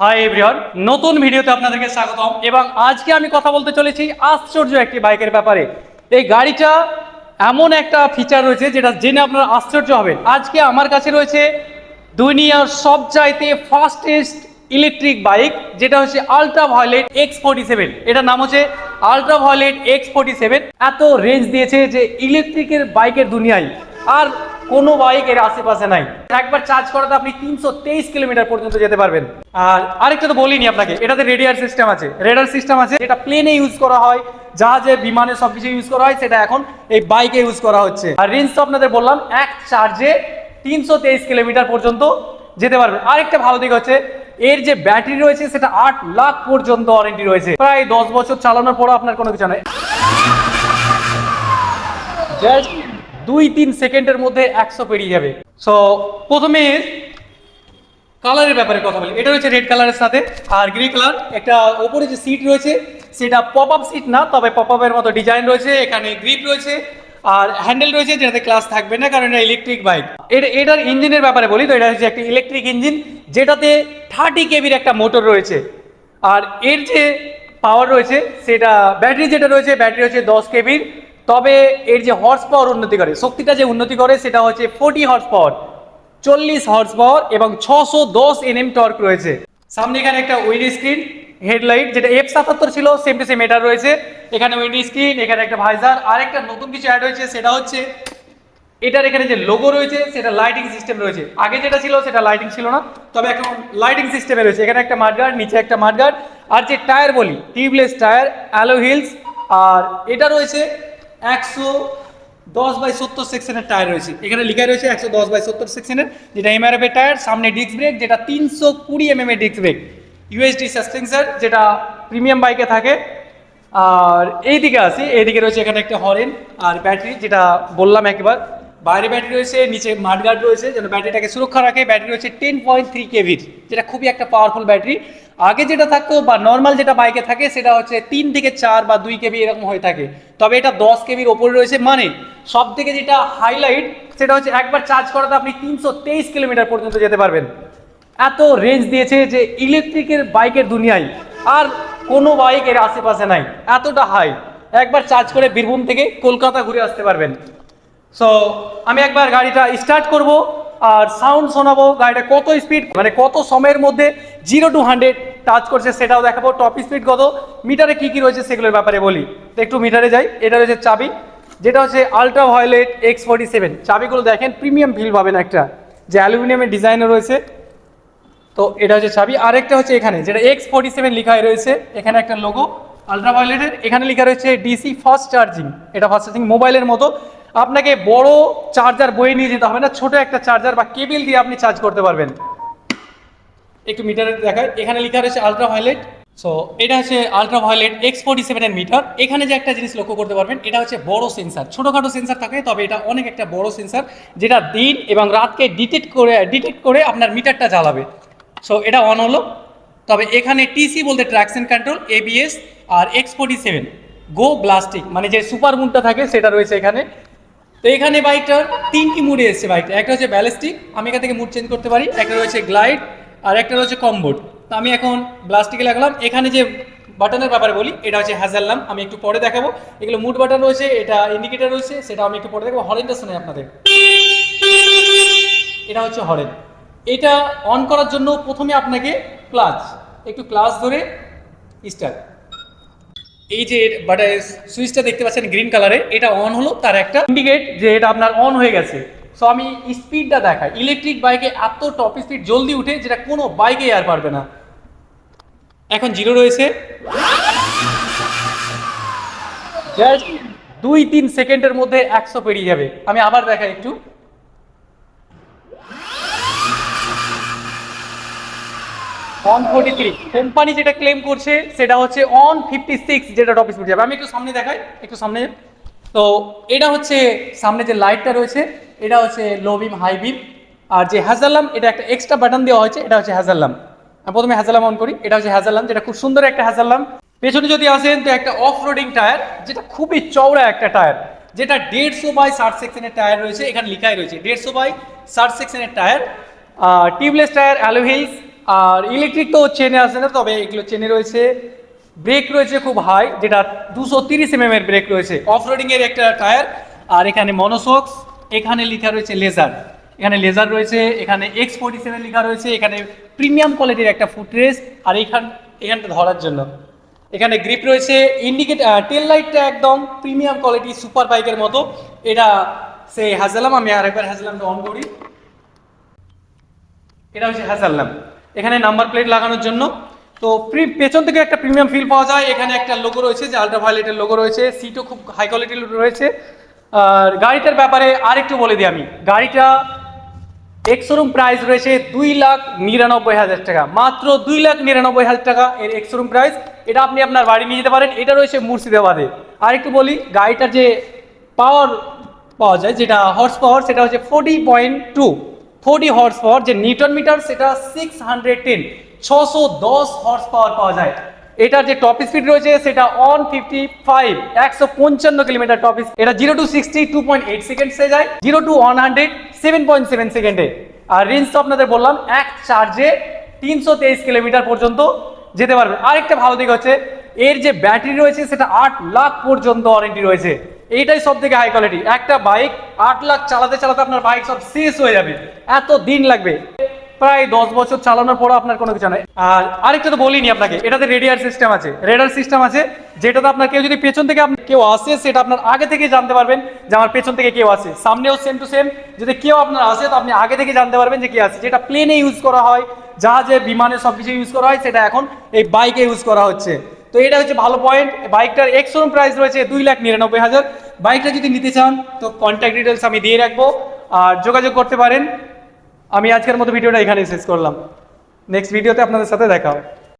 Hi everyone নতুন ভিডিওতে আপনাদেরকে স্বাগতম এবং আজকে আমি কথা বলতে চলেছি আশ্চর্য একটি বাইকের ব্যাপারে। এই গাড়িটা এমন একটা ফিচার রয়েছে যেটা জেনে আপনারা আশ্চর্য হবেন। আজকে আমার কাছে রয়েছে দুনিয়ার সবচাইতে ফাস্টেস্ট ইলেকট্রিক বাইক যেটা হচ্ছে Ultraviolette X forty seven এটার নাম হচ্ছে Ultraviolette X forty seven এত রেঞ্জ দিয়েছে যে ইলেকট্রিকের বাইকের দুনিয়ায়। আর কোনো বাইক এর আশেপাশে নাই। একবার চার্জ করাতে আপনি তিনশো তেইশ কিলোমিটার পর্যন্ত যেতে পারবেন। আর আরেকটা তো বলিনি আপনাকে, এটাতে রেডিয়ার সিস্টেম আছে। রেডার সিস্টেম আছে যেটা প্লেনে ইউজ করা হয়, জাহাজে, বিমানে সবকিছু ইউজ করা হয়, সেটা এখন এই বাইকে ইউজ করা হচ্ছে। আর রেঞ্জ তো আপনাদের বললাম, এক চার্জে তিনশো তেইশ কিলোমিটার পর্যন্ত যেতে পারবেন। আরেকটা ভালো দিক হচ্ছে, এর যে ব্যাটারি রয়েছে, সেটা আট লাখ পর্যন্ত ওয়ারেন্টি রয়েছে। প্রায় দশ বছর চালানোর পরও আপনার কোনো কিছু নয় দুই তিন সেকেন্ডের মধ্যে একশো পেরিয়ে যাবে। সো প্রথমে কালারের ব্যাপারে কথা বলি। এটা রয়েছে রেড কালারের সাথে। আর গ্রে কালার একটা ওপরে যে সিট রয়েছে, সেটা পপ আপ সিট না, তবে পপ আপের মতো ডিজাইন রয়েছে। এখানে গ্রিপ রয়েছে। আর হ্যান্ডেল রয়েছে, যেটাতে ক্লাস থাকবে না, কারণ এটা ইলেকট্রিক বাইক এটা এটার ইঞ্জিনের ব্যাপারে বলি, তো এটা হচ্ছে একটা ইলেকট্রিক ইঞ্জিন যেটাতে থার্টি কেবির একটা মোটর রয়েছে। আর এর যে পাওয়ার রয়েছে, সেটা ব্যাটারি যেটা রয়েছে ব্যাটারি হচ্ছে দশ কেবির তবে এর যে হর্স পাওয়ার উন্নতি করে, শক্তিটা যে উন্নতি করে সেটা হচ্ছে ফোর্টি হর্স পাওয়ার চল্লিশ হর্স পাওয়ার এবং ছশো দশ এনএম টর্ক রয়েছে। সামনে এখানে একটা উইন্ড স্ক্রিন হেডলাইট যেটা এফ সাতাত্তর ছিল সেম টু সেম এটা রয়েছে। এখানে উইন্ড স্ক্রিন এখানে একটা ভাইজার আর একটা নতুন কিছু অ্যাড হয়েছে, সেটা হচ্ছে এটার এখানে যে লোগো রয়েছে, সেটা লাইটিং সিস্টেম রয়েছে। আগে যেটা ছিল, সেটা লাইটিং ছিল না, তবে এখন লাইটিং সিস্টেমে রয়েছে। এখানে একটা মাঠগার্ড নিচে একটা মাঠগার্ড আর যে টায়ার বলি টিউবলেস টায়ার অ্যালো হিলস আর এটা রয়েছে একশো দশ বাই সত্তর সেকশনের টায়ার রয়েছে। এখানে লেখা রয়েছে একশো দশ বাই সত্তর সেকশনের যেটা এমআরএফ এর টায়ার সামনে ডিস্ক ব্রেক যেটা তিনশো কুড়ি এমএম এর ডিস্ক ব্রেক ইউএসডি সাসপেন্সার যেটা প্রিমিয়াম বাইকে থাকে। আর এইদিকে আসি এইদিকে রয়েছে এখানে একটা হরেন আর ব্যাটারি যেটা বললাম একবার বাইরে ব্যাটারি রয়েছে, নিচে মাঠগার্ড রয়েছে, যেন ব্যাটারিটাকে সুরক্ষা রাখে। ব্যাটারি রয়েছে টেন পয়েন্ট থ্রি কেভির যেটা খুবই একটা পাওয়ারফুল ব্যাটারি। আগে যেটা থাকতো বা নর্মাল যেটা বাইকে থাকে, সেটা হচ্ছে তিন থেকে চার বা দুই কেবি এরকম হয়ে থাকে। তবে এটা দশ কেবির ওপরে রয়েছে। মানে সব থেকে যেটা হাইলাইট সেটা হচ্ছে একবার চার্জ করাতে আপনি তিনশো তেইশ কিলোমিটার পর্যন্ত যেতে পারবেন। এত রেঞ্জ দিয়েছে যে ইলেকট্রিকের বাইকের দুনিয়ায় আর কোনো বাইক এর আশেপাশে নাই। এতটা হাই একবার চার্জ করে বীরভূম থেকে কলকাতা ঘুরে আসতে পারবেন। সো আমি একবার গাড়িটা স্টার্ট করব আর সাউন্ড শোনাবো গাড়িটা কত স্পিড মানে কত সময়ের মধ্যে জিরো টু হান্ড্রেড টাচ করছে সেটাও দেখাবো। টপ স্পিড কত? মিটারে কি কি রয়েছে সেগুলোর ব্যাপারে বলি। তো একটু মিটারে যাই। এটা রয়েছে চাবি, যেটা হচ্ছে Ultraviolette X forty seven চাবিগুলো দেখেন প্রিমিয়াম ফিল পাবেন একটা, যে অ্যালুমিনিয়ামের ডিজাইনও রয়েছে। তো এটা হচ্ছে চাবি। আরেকটা হচ্ছে এখানে, যেটা এক্স ফোর্টি সেভেন লেখা রয়েছে, এখানে একটা লোগো আলট্রাভায়োলেটের এখানে লেখা রয়েছে ডিসি ফাস্ট চার্জিং এটা ফাস্ট চার্জিং মোবাইলের মতো। আপনাকে বড় চার্জার বয়ে নিয়ে যেতে হবে না, ছোট একটা চার্জার বা কেবিল দিয়ে আপনি চার্জ করতে পারবেন। একটু মিটারে দেখায় এখানে লেখা রয়েছে আলট্রাভায়োলেট সো এটা হচ্ছে আলট্রাভায়োলেট এক্স ফোর্টি সেভেনের মিটার এখানে যে একটা জিনিস লক্ষ্য করতে পারবেন, এটা হচ্ছে বড় সেন্সার ছোটোখাটো সেন্সার থাকে, তবে এটা অনেক একটা বড় সেন্সার যেটা দিন এবং রাতকে ডিটেক্ট করে ডিটেক্ট করে আপনার মিটারটা জ্বালাবে। সো এটা অন হলো। তবে এখানে টিসি বলতে ট্র্যাকশন কন্ট্রোল এবিএস আর এক্স ফোর্টি সেভেন গো ব্লাস্টিক মানে যে সুপার মুডটা থাকে, সেটা রয়েছে এখানে। তো এখানে বাইকটার তিনটি মুডে এসছে বাইকটা। একটা হচ্ছে ব্যালিস্টিক আমি এখান থেকে মুড চেঞ্জ করতে পারি। একটা রয়েছে গ্লাইড আর একটা রয়েছে কমবোর্ড তো আমি এখন ব্লাস্টিকে লাগালাম। এখানে যে বাটনের ব্যাপারে বলি, এটা হচ্ছে হ্যাজাল্লাম আমি একটু পরে দেখাবো। এগুলো মুড বাটন রয়েছে, এটা ইন্ডিকেটার রয়েছে, সেটা আমি একটু পরে দেখাবো। হরেনটা শুনে আপনাদের। এটা হচ্ছে হরেন এটা অন করার জন্য প্রথমে আপনাকে ক্লাচ একটু ক্লাচ ধরে স্টার্ট এই যে বাটা সুইচটা দেখতে পাচ্ছেন গ্রিন কালারে, এটা অন হলো, তার একটা ইন্ডিকেট যে এটা আপনার অন হয়ে গেছে। সো আমি স্পিডটা দেখাই। ইলেকট্রিক বাইকে এত টপ স্পিড জলদি উঠে, যেটা কোনো বাইকে আর পারবে না। এখন জিরো রয়েছে। দুই তিন সেকেন্ডের মধ্যে একশো পেরিয়ে যাবে। আমি আবার দেখাই একটু। অন ফোর্টি থ্রি কোম্পানি যেটা ক্লেম করছে, সেটা হচ্ছে অন ফিফটি সিক্স যেটা টপ স্পিড যাবে। আমি একটু সামনে দেখাই, একটু সামনে। তো এটা হচ্ছে সামনে যে লাইটটা রয়েছে, এটা হচ্ছে লো বিম হাই বিম আর যে হ্যাজালাম এটা একটা এক্সট্রা বাটন দেওয়া হয়েছে, এটা হচ্ছে হ্যাজালাম আমি প্রথমে হ্যাজালাম অন করি, এটা হচ্ছে হ্যাজালাম যেটা খুব সুন্দর একটা হ্যাজালাম পেছনে যদি আসেন, তো একটা অফ রোডিং টায়ার যেটা খুবই চওড়া একটা টায়ার যেটা দেড়শো বাই ষাট সেকশনের টায়ার রয়েছে, এখানে লেখাই রয়েছে, দেড়শো বাই ষাট সেকশনের tyre tubeless tyre alloy wheels আর ইলেকট্রিক তো চেনে আসে না, তবে এগুলো চেনে রয়েছে। ব্রেক রয়েছে খুব হাই যেটা দুশো তিরিশ এম এর ব্রেক রয়েছে। অফ এর একটা টায়ার আর এখানে মনোসক্স এখানে লেখা রয়েছে লেজার এখানে লেজার রয়েছে, এখানে এক্স ফোর্টি সেভেন লেখা রয়েছে, এখানে প্রিমিয়াম কোয়ালিটির একটা ফুটরেস আর এখান, এখানটা ধরার জন্য। এখানে গ্রিপ রয়েছে ইন্ডিকেট টেল লাইটটা একদম প্রিমিয়াম কোয়ালিটি সুপার বাইকের মতো। এটা সে হাজালাম, আমি আর একবার হাজালামটা অন করি। এটা হচ্ছে হ্যাজাল্লাম এখানে নাম্বার প্লেট লাগানোর জন্য। তো পেছন থেকে একটা প্রিমিয়াম ফিল পাওয়া যায়। এখানে একটা লোগো রয়েছে, যে আলট্রা ভায়োলেটের লোগো রয়েছে। সিটও খুব হাই কোয়ালিটির রয়েছে। আর গাড়িটার ব্যাপারে আরেকটু বলে দিই আমি। গাড়িটা এক্সরুম প্রাইস রয়েছে দুই লাখ নিরানব্বই হাজার টাকা। মাত্র দুই লাখ নিরানব্বই হাজার টাকা এর এক্সরুম প্রাইস এটা আপনি আপনার বাড়ি নিয়ে যেতে পারেন। এটা রয়েছে মুর্শিদাবাদে। আরেকটু বলি, গাড়িটার যে পাওয়ার পাওয়া যায়, যেটা হর্স পাওয়ার সেটা হচ্ছে forty point two forty horse power যে নিউটন মিটার সেটা সিক্স হান্ড্রেড টেন ছশো দশ হর্স পাওয়ার পাওয়া যায়। এটার যে টপ স্পিড রয়েছে, সেটা অন ফিফটি ফাইভ একশো পঞ্চান্ন কিলোমিটার টপ স্পিড এটা zero to sixty two point eight সেকেন্ডসে যায় zero to one hundred seven point seven সেকেন্ডে আর রেঞ্জ তো আপনাদের বললাম, এক চার্জে তিনশো তেইশ কিলোমিটার পর্যন্ত যেতে পারবে। আরেকটা ভালো দিক হচ্ছে, এর যে ব্যাটারি রয়েছে, সেটা আট লাখ পর্যন্ত ওয়ারেন্টি রয়েছে। এইটাই সব থেকে হাই কোয়ালিটি একটা বাইক আট লাখ চালাতে চালাতে আপনার বাইক সব শেষ হয়ে যাবে। এত দিন লাগবে। প্রায় দশ বছর চালানোর পরও আপনার কোনো কিছু নয় আর আরেকটা তো বলিনি আপনাকে, এটাতে রেডিয়ার সিস্টেম আছে। রেডার সিস্টেম আছে, যেটাতে আপনার কেউ যদি পেছন থেকে আপনি কেউ আসে, সেটা আপনার আগে থেকে জানতে পারবেন যে আমার পেছন থেকে কেউ আসে। সামনেও সেম টু সেম যদি কেউ আপনার আসে, তো আপনি আগে থেকে জানতে পারবেন যে কে আসে। যেটা প্লেনে ইউজ করা হয়, জাহাজে, বিমানে সব কিছু ইউজ করা হয়, সেটা এখন এই বাইকে ইউজ করা হচ্ছে। তো এটা হচ্ছে ভালো পয়েন্ট বাইকটার এক্সোরুম প্রাইস রয়েছে দুই লাখ নিরানব্বই হাজার। বাইকটা যদি নিতে চান, তো কন্ট্যাক্ট ডিটেলস আমি দিয়ে রাখব। আর যোগাযোগ করতে পারেন। আমি আজকের মতো ভিডিওটা এখানে শেষ করলাম। নেক্সট ভিডিওতে আপনাদের সাথে দেখা